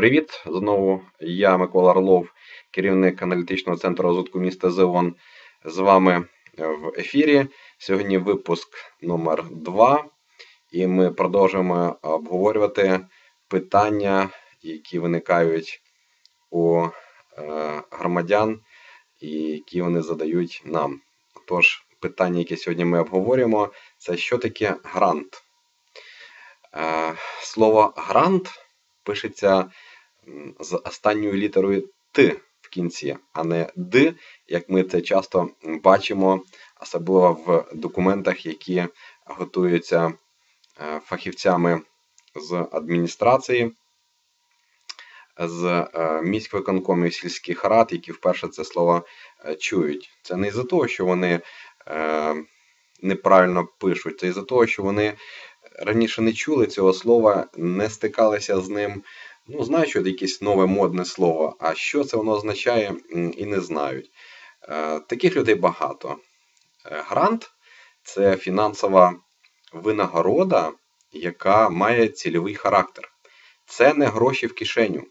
Привіт! Знову я Микола Орлов, керівник аналітичного центру розвитку міста Зеон. З вами в ефірі. Сьогодні випуск номер 2 і ми продовжуємо обговорювати питання, які виникають у е, громадян які вони задають нам. Тож, питання, яке сьогодні ми обговорюємо, це що таке грант. Е, слово грант пишеться з останньою літерою Т в кінці, а не Д, як ми це часто бачимо, особливо в документах, які готуються е, фахівцями з адміністрації, з е, міськвиконкомів сільських рад, які вперше це слово е, чують. Це не із-за того, що вони неправильно пишуть, це із-за того, що вони раніше не чули цього слова, не стикалися з ним. Ну, знають, що якесь нове модне слово, а що це воно означає, і не знають. Е, таких людей багато. Е, грант це фінансова винагорода, яка має цільовий характер. Це не гроші в кишеню.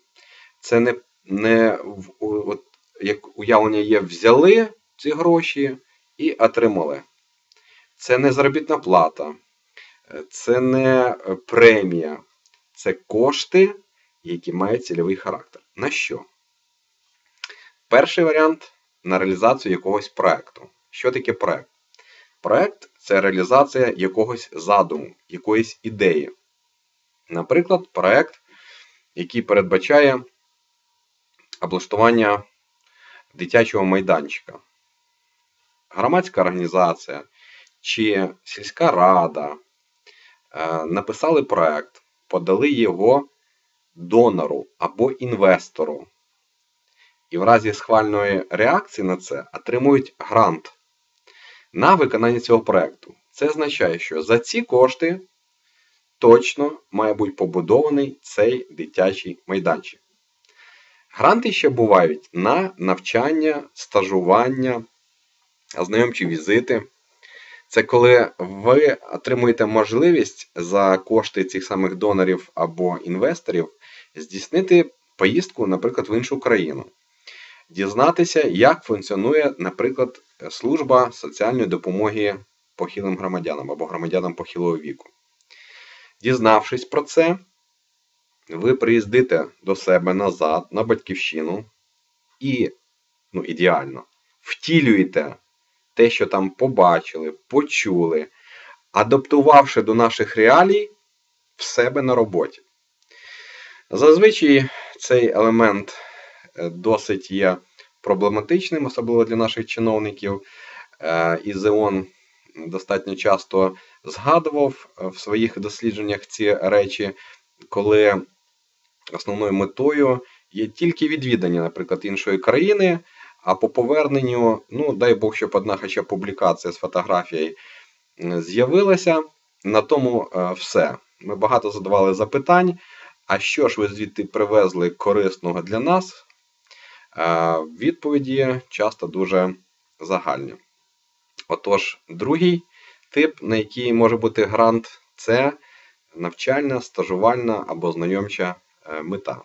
Це не не от, як уявлення є, взяли ці гроші і отримали. Це не заробітна плата, це не премія, це кошти які мають цільовий характер. На що? Перший варіант на реалізацію якогось проєкту. Що таке проєкт? Проєкт це реалізація якогось задуму, якоїсь ідеї. Наприклад, проєкт, який передбачає облаштування дитячого майданчика. Громадська організація чи сільська рада е, написали проєкт, подали його донору або інвестору. І в разі схвальної реакції на це отримують грант на виконання цього проєкту. Це означає, що за ці кошти точно має бути побудований цей дитячий майданчик. Гранти ще бувають на навчання, стажування, ознайомчі візити. Це коли ви отримуєте можливість за кошти цих самих донорів або інвесторів здійснити поїздку, наприклад, в іншу країну, дізнатися, як функціонує, наприклад, служба соціальної допомоги похилим громадянам або громадянам похилого віку. Дізнавшись про це, ви приїздите до себе назад на батьківщину і, ну, ідеально, втілюєте те, що там побачили, почули, адаптувавши до наших реалій в себе на роботі. Зазвичай цей елемент е, досить є проблематичним, особливо для наших чиновників. Е, і ЗЕОН достатньо часто згадував е, в своїх дослідженнях ці речі, коли основною метою є тільки відвідання, наприклад, іншої країни, а по поверненню, ну, дай Бог, щоб одна хоча публікація з фотографією з'явилася. На тому все. Ми багато задавали запитань. А що ж ви звідти привезли корисного для нас? Відповіді часто дуже загальні. Отож, другий тип, на який може бути грант, це навчальна, стажувальна або знайомча е, мета.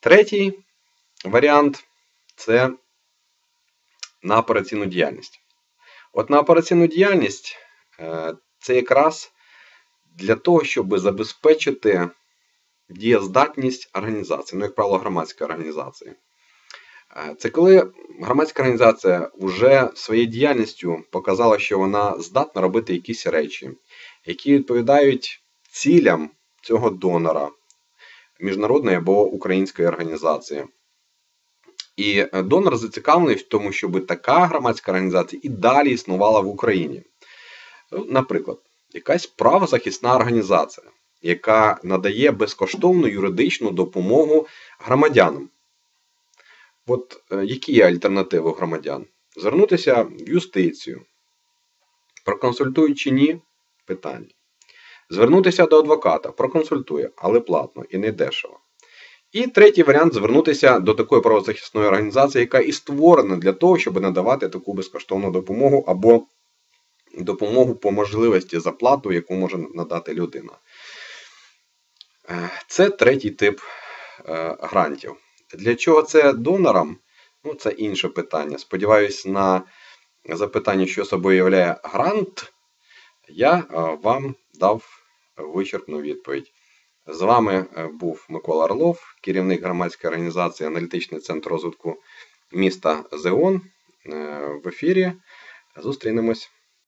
Третій варіант це на операційну діяльність. От на операційну діяльність е, це якраз для того, щоб забезпечити дієздатність організації, ну, як правило, громадської організації. Е, це коли громадська організація вже своєю діяльністю показала, що вона здатна робити якісь речі, які відповідають цілям цього донора, міжнародної або української організації. І донор зацікавлений в тому, щоб така громадська організація і далі існувала в Україні. Наприклад, якась правозахисна організація яка надає безкоштовну юридичну допомогу громадянам. От е, які є альтернативи громадян? Звернутися в юстицію. Проконсультують чи ні? Питання. Звернутися до адвоката, проконсультує, але платно і не дешево. І третій варіант звернутися до такої правозахисної організації, яка і створена для того, щоб надавати таку безкоштовну допомогу або допомогу по можливості заплату, яку може надати людина. Е, це третій тип е, грантів. Для чого це донорам? Ну, це інше питання. Сподіваюсь, на запитання, що собою являє грант, я е, вам дав вичерпну відповідь. З вами е, був Микола Орлов, керівник громадської організації Аналітичний центр розвитку міста Зеон. Е, В ефірі. Зустрінемось.